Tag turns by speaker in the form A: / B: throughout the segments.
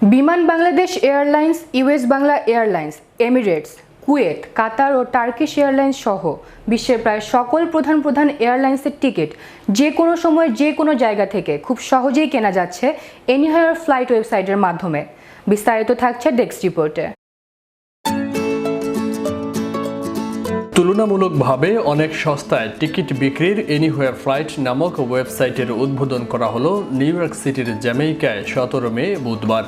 A: Biman Bangladesh airlines, US Bangla airlines, Emirates, Kuwait, Qatar ও Turkish airlines সহ বিশ্বের প্রায় সকল প্রধান প্রধান এয়ারলাইন্সের টিকিট যে কোনো সময় যে কোনো জায়গা থেকে খুব সহজেই কেনা যাচ্ছে এনিহায়ার ফ্লাইট ওয়েবসাইটের মাধ্যমে। বিস্তারিত থাকছে ডেস্ক রিপোর্টে।
B: তুলনামূলকভাবে অনেক সস্তায় টিকিট বিক্রির এনিহোয়ার ফ্লাইট নামক ওয়েবসাইটের উদ্বোধন করা হলো নিউ ইয়র্ক সিটির জ্যামাইকায় সতেরো মে বুধবার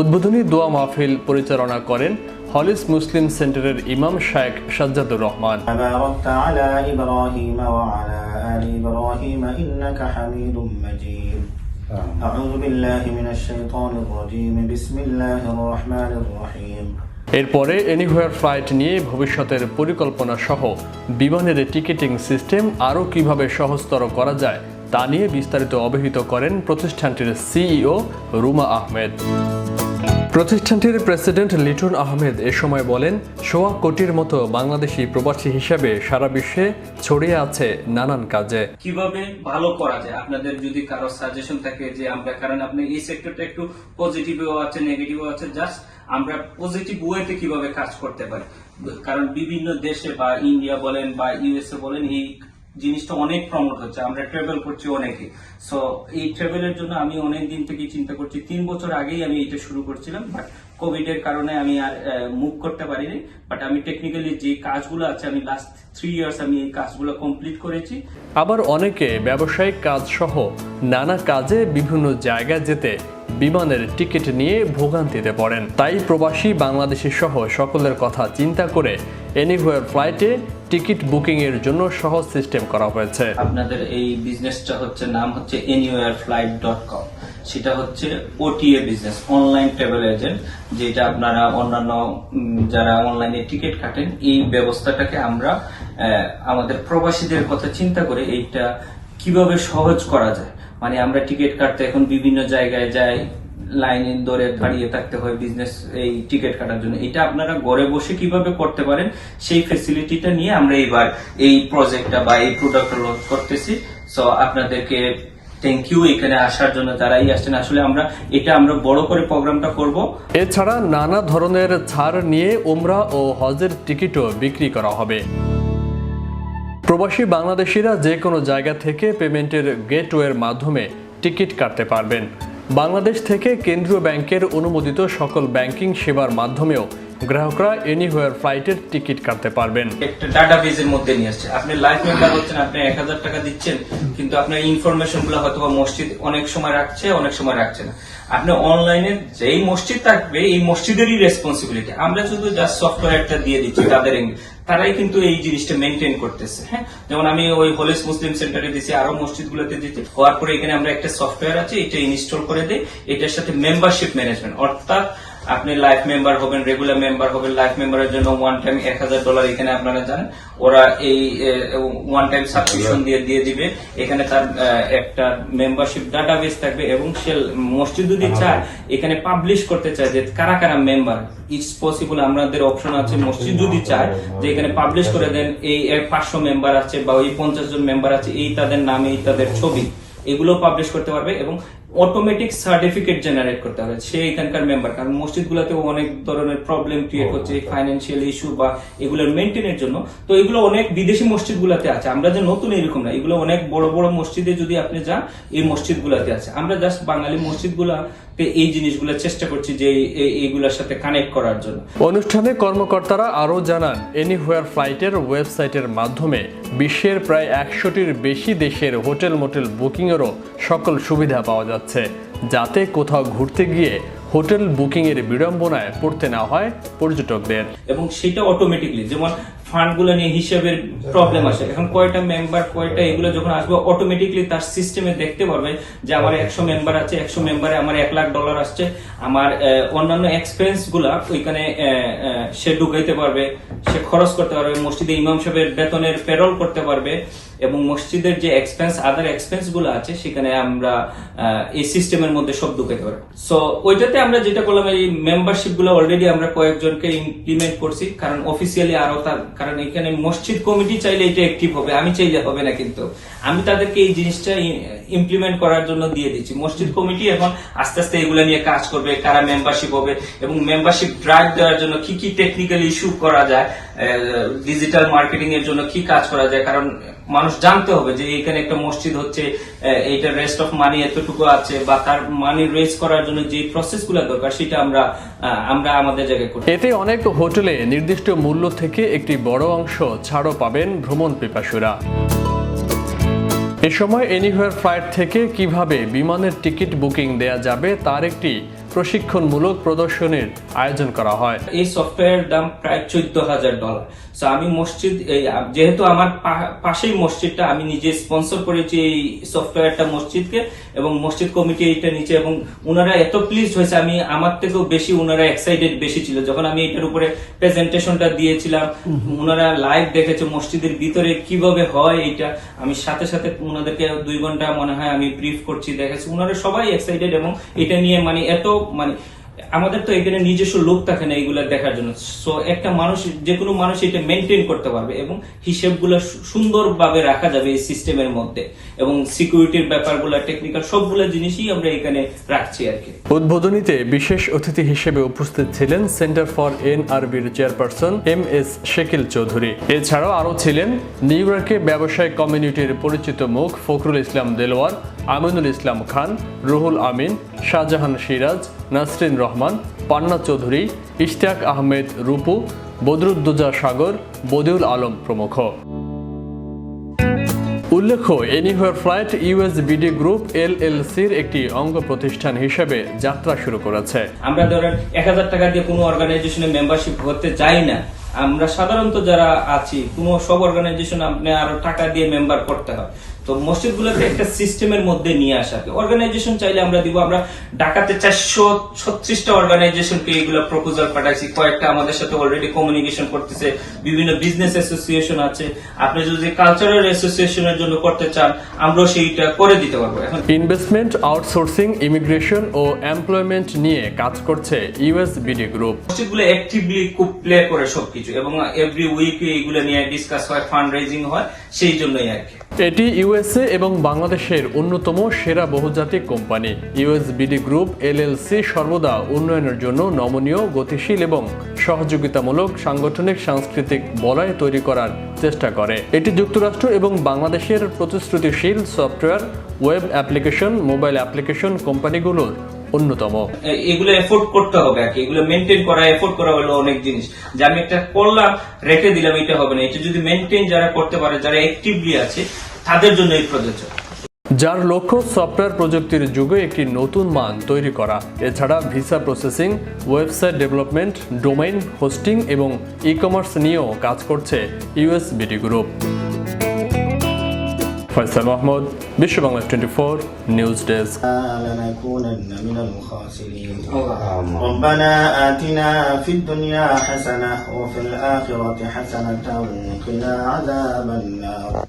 B: উদ্বোধনী দোয়া মাহফিল পরিচালনা করেন হলিস মুসলিম সেন্টারের ইমাম শায়েক সাজ্জাদুর রহমান
C: باركت على إبراهيم وعلى آل إبراهيم إنك حميد مجيد أعوذ بالله من الشيطان الرجيم بسم الله الرحمن الرحيم
B: এরপরে এনিহোয়ার ফ্লাইট নিয়ে ভবিষ্যতের পরিকল্পনা সহ বিমানের টিকিটিং সিস্টেম আরও কীভাবে সহজতর করা যায় তা নিয়ে বিস্তারিত অবহিত করেন প্রতিষ্ঠানটির সিইও রুমা আহমেদ। প্রতিষ্ঠানটির প্রেসিডেন্ট লিটন আহমেদ এ সময় বলেন, সোয়া কোটির মতো বাংলাদেশি প্রবাসী হিসেবে সারা বিশ্বে ছড়িয়ে আছে নানান কাজে।
D: কীভাবে ভালো করা যায়? আপনাদের যদি কারও সাজেশন থাকে যে আমরা, কারণ আপনি এই সেক্টরটা একটু পজিটিভও আছে নেগেটিভও আছে জাস্ট আমরা পজিটিভ ওয়েতে কীভাবে কাজ করতে পারি? কারণ বিভিন্ন দেশে বা ইন্ডিয়া বলেন বা ইউএসএ বলেন, এই জিনিসটা অনেক প্রমোট হচ্ছে, আমরা ট্রাভেল করছি অনেকে। সো এই ট্রাভেলের জন্য আমি অনেক দিন থেকে চিন্তা করছি, তিন বছর আগেই আমি এটা শুরু করছিলাম বাট কোভিড এর কারণে আমি আর মুভ করতে পারিনি। বাট আমি টেকনিক্যালি যে কাজগুলো আছে, আমি লাস্ট থ্রি ইয়ার্স আমি এই কাজগুলো কমপ্লিট করেছি।
B: আবার অনেকে ব্যবসায়িক কাজ সহ নানা কাজে বিভিন্ন জায়গায় যেতে বিমানের টিকিট নিয়ে ভোগান্তিতে পড়েন। তাই প্রবাসী বাংলাদেশি সহ সকলের কথা চিন্তা করে এনিহুয়ার ফ্লাইটে টিকিট বুকিং এর জন্য সহজ সিস্টেম করা হয়েছে।
D: আপনাদের এই বিজনেসটা হচ্ছে নাম হচ্ছে এনিওয়ার ফ্লাইট ডট কম সেটা হচ্ছে OTA business online travel agent যেটা আপনারা অন্যান্য যারা অনলাইনে টিকিট কাটেন, এই ব্যবস্থাটাকে আমরা আমাদের প্রবাসীদের কথা চিন্তা করে এইটা কীভাবে সহজ করা যায়। মানে আমরা টিকিট কাটতে এখন বিভিন্ন জায়গায় যাই লাইনে ধরে দাঁড়িয়ে থাকতে হয় বিজনেস এই টিকিট কাটার জন্য। এটা আপনারা ঘরে বসে কীভাবে করতে পারেন, সেই ফেসিলিটিটা নিয়ে আমরা এবার এই প্রজেক্টটা বা এই প্রোডাক্ট লঞ্চ করতেছি। সো আপনাদেরকে থ্যাংক ইউ এখানে আসার জন্য যারাই আসছেন। আসলে আমরা, এটা আমরা বড় করে প্রোগ্রামটা করব।
B: এছাড়া নানা ধরনের ছাড় নিয়ে ওমরা ও হজের টিকিটও বিক্রি করা হবে। প্রবাসী বাংলাদেশিরা যে কোনো জায়গা থেকে পেমেন্টের গেটওয়ের মাধ্যমে টিকিট কাটতে পারবেন। বাংলাদেশ থেকে কেন্দ্রীয় ব্যাংকের অনুমোদিত সকল ব্যাংকিং সেবার মাধ্যমেও গ্রাহকরা এনিহোয়ার ফ্লাইটের টিকিট কাটতে পারবেন।
D: একটা ডাটা বেজের মধ্যে নিয়ে আসছে। আপনি লাইফ মেম্বার হচ্ছেন, আপনি এক হাজার টাকা দিচ্ছেন, কিন্তু আপনার ইনফরমেশনগুলো হয়তো মসজিদ অনেক সময় রাখছে, অনেক সময় রাখছে না। আপনি অনলাইনে যেই মসজিদ থাকবে, এই মসজিদেরই রেসপন্সিবিলিটি আমরা শুধু জাস্ট সফটওয়্যারটা দিয়ে দিচ্ছি, তাদের তারাই কিন্তু এই জিনিসটা মেনটেন করতেছে হ্যাঁ? যেমন আমি ওই হোলেস মুসলিম সেন্টারে দিচ্ছি আরও মসজিদ গুলোতে দিচ্ছি হওয়ার পরে এখানে আমরা একটা সফটওয়্যার আছে, এটা ইনস্টল করে দিই, এটার সাথে মেম্বারশিপ ম্যানেজমেন্ট অর্থাৎ আপনি লাইফ মেম্বার হবেন রেগুলার মেম্বার হবেন লাইফ মেম্বারের জন্য ওয়ান টাইম এক হাজার ডলার এখানে আপনারা জানেন ওরা এই ওয়ান টাইম সাবস্ক্রিপশন দিয়ে দিয়ে দিবে। এখানে তার একটা মেম্বারশিপ ডাটাবেস থাকবে এবং সে মসজিদ যদি চায়। এখানে পাবলিশ করতে চায় যে কারা কারা মেম্বার ইটস পসিবল আমাদের অপশন আছে মসজিদ যদি চায় যে এখানে পাবলিশ করে দেন এই পাঁচশো মেম্বার আছে বা ওই পঞ্চাশ জন মেম্বার আছে এই তাদের নামে এই তাদের ছবি। এগুলো পাবলিশ করতে পারবে এবং অটোমেটিক সার্টিফিকেট জেনারেট করতে হবে সে এখানকার মেম্বার কারণ মসজিদ মসজিদগুলোতে অনেক ধরনের প্রবলেম ক্রিয়েট হচ্ছে ফাইন্যান্সিয়াল ইস্যু বা এগুলোর মেনটেনের জন্য। তো এগুলো অনেক বিদেশি মসজিদগুলোতে আছে আমরা যে নতুন এরকম না এগুলো অনেক বড় বড় মসজিদে যদি আপনি যান এই মসজিদগুলোতে আছে। আমরা জাস্ট বাঙালি মসজিদগুলোতে এই জিনিসগুলো চেষ্টা করছি যে এই- এই- এইগুলোর সাথে কানেক্ট করার জন্য।
B: অনুষ্ঠানে কর্মকর্তারা আরও জানান এনিহোয়ার ফ্লাইটের ওয়েবসাইটের মাধ্যমে বিশ্বের প্রায় একশোটির বেশি দেশের হোটেল মোটেল বুকিংয়েরও সকল সুবিধা পাওয়া যাচ্ছে। যাতে কোথাও ঘুরতে গিয়ে হোটেল বুকিংয়ের বিড়ম্বনায় পড়তে না হয় পর্যটকদের।
D: এবং সেটা অটোমেটিকলি যেমন ফান্ডগুলো নিয়ে হিসাবের প্রবলেম আসে। এখন কয়টা মেম্বার কয়টা এগুলো যখন আসবে অটোমেটিকলি তার সিস্টেমে দেখতে পারবে যে আমার একশো মেম্বার আছে, একশো মেম্বারে আমার এক লাখ ডলার আসছে। আমার অন্যান্য এক্সপেন্সগুলা ওইখানে সে ঢুকাইতে পারবে, সে খরচ করতে পারবে, মসজিদে ইমাম সাহেবের বেতনের পেরোল করতে পারবে। এবং মসজিদের যে এক্সপেন্স আদার এক্সপেন্সগুলো আছে, সেখানে আমরা এই সিস্টেমের মধ্যে সব ঢুকাতে পারব। সো ওইটাতে আমরা যেটা করলাম, এই মেম্বারশিপগুলো অলরেডি আমরা কয়েকজনকে ইমপ্লিমেন্ট করছি, কারণ অফিসিয়ালি আরও তার, কারণ এখানে মসজিদ কমিটি চাইলে এটা অ্যাক্টিভ হবে, আমি চাইলে হবে না কিন্তু। আমি তাদেরকে এই জিনিসটা ইমপ্লিমেন্ট করার জন্য দিয়ে দিচ্ছি। মসজিদ কমিটি এখন আস্তে আস্তে এগুলো নিয়ে কাজ করবে, কারা মেম্বারশিপ হবে এবং মেম্বারশিপ ড্রাইভ দেওয়ার জন্য কি কি টেকনিক্যাল ইস্যু করা যায় ডিজিটাল মার্কেটিং এর জন্য কি কাজ করা যায়, কারণ মানুষ জানতে হবে যে এখানে একটা মসজিদ হচ্ছে আহ, এইটার রেস্ট অফ মানি এতটুকু আছে বা তার মানি রেজ করার জন্য যে প্রসেসগুলো দরকার সেটা আমরা আমরা আমাদের জায়গায় করি।
B: এতে অনেক হোটেলে নির্দিষ্ট মূল্য থেকে একটি বড় অংশ ছাড়ও পাবেন ভ্রমণ পিপাসুরা। এ সময় এনিহোয়ার ফ্লাইট থেকে কীভাবে বিমানের টিকিট বুকিং দেয়া যাবে তার একটি প্রশিক্ষণমূলক প্রদর্শনীর আয়োজন করা হয়।
D: এই সফটওয়্যার দাম প্রায় চোদ্দ হাজার ডলার সো আমি মসজিদ এই, যেহেতু আমার পাশেই মসজিদটা আমি নিজে স্পন্সর করেছি এই সফটওয়্যারটা মসজিদকে এবং মসজিদ কমিটি এইটা নিচে এবং ওনারা এত প্লিজ হয়েছে। আমি আমার থেকেও বেশি ওনারা এক্সাইটেড বেশি ছিল। যখন আমি এটার উপরে প্রেজেন্টেশনটা দিয়েছিলাম ওনারা লাইভ দেখেছে মসজিদের ভিতরে কীভাবে হয় এটা আমি সাথে সাথে ওনাদেরকে দুই ঘণ্টা মনে হয় আমি ব্রিফ করছি দেখেছি। ওনারা সবাই এক্সাইটেড এবং এটা নিয়ে মানে এত মানে আমাদের তো এখানে নিজস্ব লোক থাকে না এগুলা দেখার জন্য। সো একটা মানুষ, যে কোনো মানুষ এটা মেনটেন করতে পারবে এবং হিসেবগুলো সুন্দরভাবে রাখা যাবে এই সিস্টেমের মধ্যে। এবং সিকিউরিটির ব্যাপারগুলো টেকনিক্যাল সবগুলো জিনিসই আমরা এখানে রাখছি আর কি।
B: উদ্বোধনীতে বিশেষ অতিথি হিসেবে উপস্থিত ছিলেন centre for এনআরবির chairperson M S Shakil Chowdhury. এছাড়াও আরও ছিলেন নিউ ইয়র্কে ব্যবসায়িক কমিউনিটির পরিচিত মুখ ফখরুল ইসলাম দেলোয়ার আমিনুল ইসলাম খান, রুহুল আমিন, শাহজাহান সিরাজ, নাসরিন রহমান, পান্না চৌধুরী, ইশতিয়াক আহমেদ রূপু, বদরুদ্দোজা সাগর, বদিউল আলম প্রমুখ। উল্লেখ্য anywhere flight US BD group এলএলসির একটি অঙ্গ প্রতিষ্ঠান হিসেবে যাত্রা শুরু করেছে।
D: আমরা ধরেন এক হাজার টাকা দিয়ে কোনো অর্গানাইজেশনে মেম্বারশিপ করতে চাই না। আমরা সাধারণত যারা আছি, কোনো সব অর্গানাইজেশন আপনি আরও টাকা দিয়ে মেম্বার করতে হয়। তো মসজিদগুলোকে একটা সিস্টেমের মধ্যে নিয়ে আসা অর্গানাইজেশন চাইলে আমরা দিব আমরা ঢাকাতে চারশো ছত্রিশটা অর্গানাইজেশনকে এগুলো প্রপোজাল পাঠাইছি। কয়েকটা আমাদের সাথে অলরেডি কমিউনিকেশন করতেছে বিভিন্ন বিজনেস অ্যাসোসিয়েশন আছে। আপনি যদি কালচারাল অ্যাসোসিয়েশনের জন্য করতে চান আমরাও সেইটা করে দিতে পারব। এখন
B: ইনভেস্টমেন্ট আউটসোর্সিং ইমিগ্রেশন ও এমপ্লয়মেন্ট নিয়ে কাজ করছে ইউএস বিডি গ্রুপ
D: মসজিদগুলো অ্যাক্টিভলি খুব প্লে করে সবকিছু এবং এভরি উইক এগুলো নিয়ে ডিসকাস হয় ফান্ড রেজিং হয় সেই জন্যই আর কি।
B: এটি ইউএসএ এবং বাংলাদেশের অন্যতম সেরা বহুজাতিক কোম্পানি। ইউএসবিডি গ্রুপ এলএলসি সর্বদা উন্নয়নের জন্য নমনীয়, গতিশীল এবং সহযোগিতামূলক সাংগঠনিক, সাংস্কৃতিক বলয় তৈরি করার চেষ্টা করে। এটি যুক্তরাষ্ট্র এবং বাংলাদেশের প্রতিশ্রুতিশীল software, web application, mobile application কোম্পানিগুলোর অন্যতম।
D: এগুলো এফোর্ড করতে হবে আর কি। এগুলো মেনটেন করা এফোর্ড করা হলো অনেক জিনিস। যে আমি একটা করলাম রেখে দিলাম এটা হবে না। এটা যদি মেনটেন যারা করতে পারে যারা অ্যাক্টিভলি আছে তাদের জন্য এই প্রযোজ্য
B: যার লক্ষ্য সফটওয়্যার প্রযুক্তির যুগে একটি নতুন মান তৈরি করা। এছাড়া visa processing website development domain hosting এবং ই কমার্স নিয়েও কাজ করছে ইউএসবিডি group Faisal Mahmud Biswa Bangla twenty four news desk
C: لنكونن من الخاسرين ربنا آتنا في الدنيا حسنة وفي الآخرة حسنة وقنا عذاب النار